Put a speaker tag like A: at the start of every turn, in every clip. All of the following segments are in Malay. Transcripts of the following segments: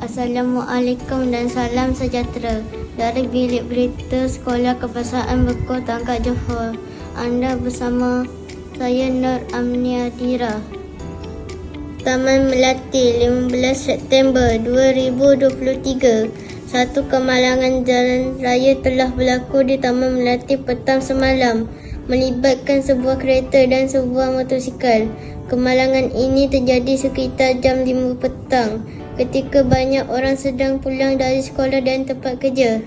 A: Assalamualaikum dan salam sejahtera. Dari bilik berita Sekolah Kebangsaan Bekor Tangkak Johor. Anda bersama saya Nur Amnia Dira. Taman Melati 15 September 2023. Satu kemalangan jalan raya telah berlaku di Taman Melati petang semalam melibatkan sebuah kereta dan sebuah motosikal. Kemalangan ini terjadi sekitar jam 5 petang ketika banyak orang sedang pulang dari sekolah dan tempat kerja.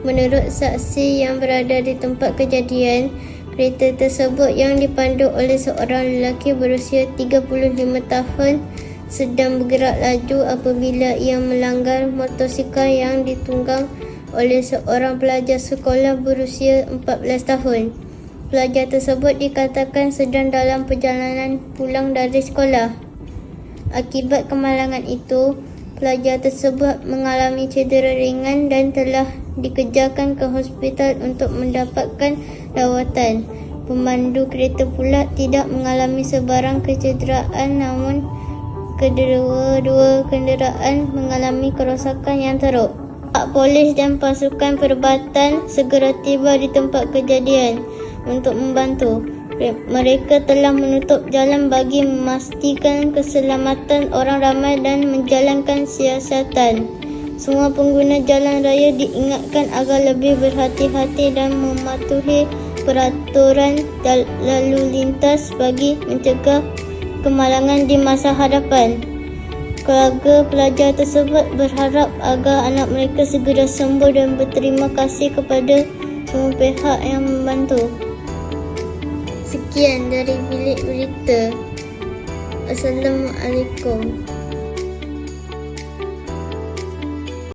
A: Menurut saksi yang berada di tempat kejadian, kereta tersebut yang dipandu oleh seorang lelaki berusia 35 tahun sedang bergerak laju apabila ia melanggar motosikal yang ditunggang oleh seorang pelajar sekolah berusia 14 tahun. Pelajar tersebut dikatakan sedang dalam perjalanan pulang dari sekolah. Akibat kemalangan itu, pelajar tersebut mengalami cedera ringan dan telah dikejarkan ke hospital untuk mendapatkan rawatan. Pemandu kereta pula tidak mengalami sebarang kecederaan namun kedua-dua kenderaan mengalami kerosakan yang teruk. Pak polis dan pasukan perubatan segera tiba di tempat kejadian untuk membantu. Mereka telah menutup jalan bagi memastikan keselamatan orang ramai dan menjalankan siasatan. Semua pengguna jalan raya diingatkan agar lebih berhati-hati dan mematuhi peraturan lalu lintas bagi mencegah kemalangan di masa hadapan. Keluarga pelajar tersebut berharap agar anak mereka segera sembuh dan berterima kasih kepada semua pihak yang membantu. Sekian dari bilik berita. Assalamualaikum.